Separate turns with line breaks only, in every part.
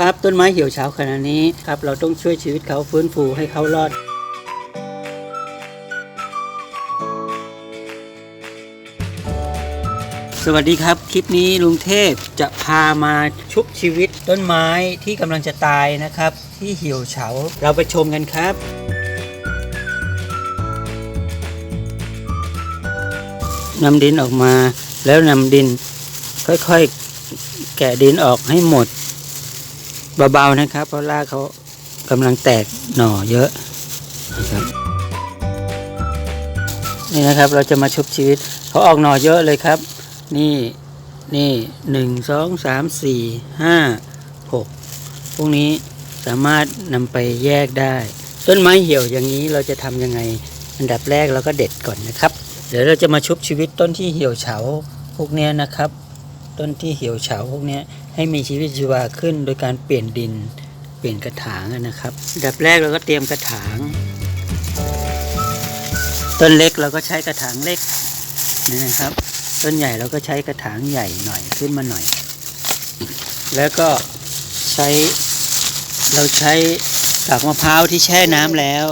ครับต้นไม้เหี่ยวเฉาขนาดนี้ครับเราต้องช่วยชีวิตเขาฟื้นฟูให้เขารอด สวัสดีครับ คลิปนี้ลุงเทพจะพามาชุบชีวิตต้นไม้ที่กำลังจะตายนะครับ ที่เหี่ยวเฉาเราไปชมกันครับ นำดินออกมาแล้วนำดินค่อยๆ แกะดินออกให้หมด เบาๆนะครับ เพราะรากเขากำลังแตกหน่อเยอะนะครับนี่นะครับเราจะมาชุบชีวิตเขาออกหน่อเยอะเลยครับ นี่นี่หนึ่งสองสามสี่ห้าหกพวกนี้สามารถนำไปแยกได้ ต้นไม้เหี่ยวอย่างนี้เราจะทำยังไง อันดับแรกเราก็เด็ดก่อนนะครับ เดี๋ยวเราจะมาชุบชีวิตต้นที่เหี่ยวเฉาพวกนี้นะครับ ต้นที่เหี่ยวเฉาพวกนี้ ให้มีชีวิตชีวาขึ้นโดยการเปลี่ยนดินเปลี่ยนกระถางนะครับดับแรกเราก็เตรียมกระถาง ต้นเล็กเราก็ใช้กระถางเล็กนี่นะครับ ต้นใหญ่เราก็ใช้กระถางใหญ่หน่อยขึ้นมาหน่อย แล้วก็ใช้เราใช้กากมะพร้าวที่แช่น้ำแล้ว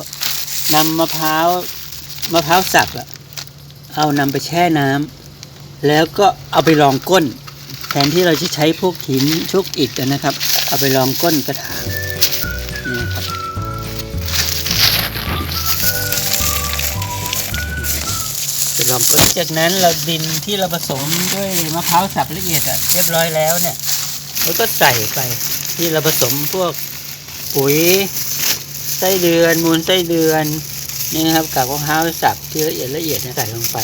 นำมะพร้าวมะพร้าวสับอะเอานำไปแช่น้ำแล้วก็เอาไปรองก้น แทนที่เราจะใช้พวกหินชุกอิฐนะครับ เอาไปรองก้นกระถางนี่ครับไปรองก้นจากนั้นเราดินที่เราผสมด้วยมะพร้าวสับละเอียดอะเรียบร้อยแล้วเนี่ยเราก็ใส่ไปที่เราผสมพวกปุ๋ยไส้เดือนมูลไส้เดือนนี่นะครับกากมะพร้าวสับที่ละเอียดละเอียดเนี่ยใส่ลงไป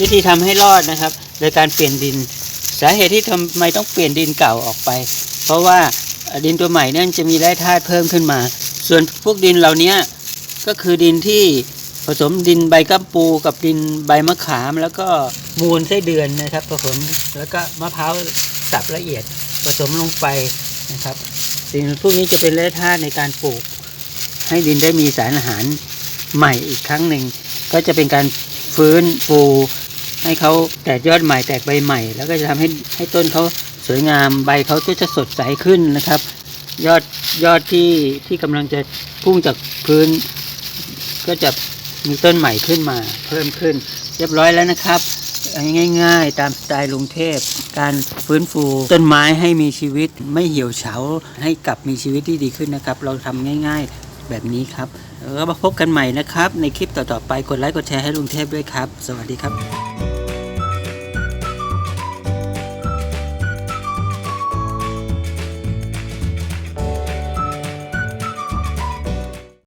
วิธีทำให้รอดนะครับ โดยการเปลี่ยนดิน สาเหตุที่ทำไมต้องเปลี่ยนดินเก่าออกไป เพราะว่าดินตัวใหม่นี่ยจะมีแร่ธาตุเพิ่มขึ้นมา ส่วนพวกดินเหล่านี้ก็คือดินที่ผสมดินใบกัมปูกับดินใบมะขาม แล้วก็มูลไส้เดือนนะครับผสมแล้วก็มะพร้าวสับละเอียดผสมลงไปนะครับ สิ่งพวกนี้จะเป็นแร่ธาตุในการปลูก ให้ดินได้มีสารอาหารใหม่อีกครั้งหนึ่ง ก็จะเป็นการฟื้นฟู ให้เขาแตกยอดใหม่แตกใบใหม่ แล้วก็จะทำให้ให้ต้นเขาสวยงามใบเขาก็จะสดใสขึ้นนะครับ ยอดยอดที่ที่กำลังจะพุ่งจากพื้น ก็จะมีต้นใหม่ขึ้นมาเพิ่มขึ้น เรียบร้อยแล้วนะครับง่ายๆ ตามสไตล์ลุงเทพ การฟื้นฟูต้นไม้ให้มีชีวิตไม่เหี่ยวเฉาให้กลับมีชีวิตที่ดีขึ้นนะครับ เราทำง่าย ๆ แบบนี้ครับแล้วก็มาพบกันใหม่นะครับ ในคลิปต่อๆไปกดไลค์กดแชร์ให้ลุงเทพด้วยครับ สวัสดีครับ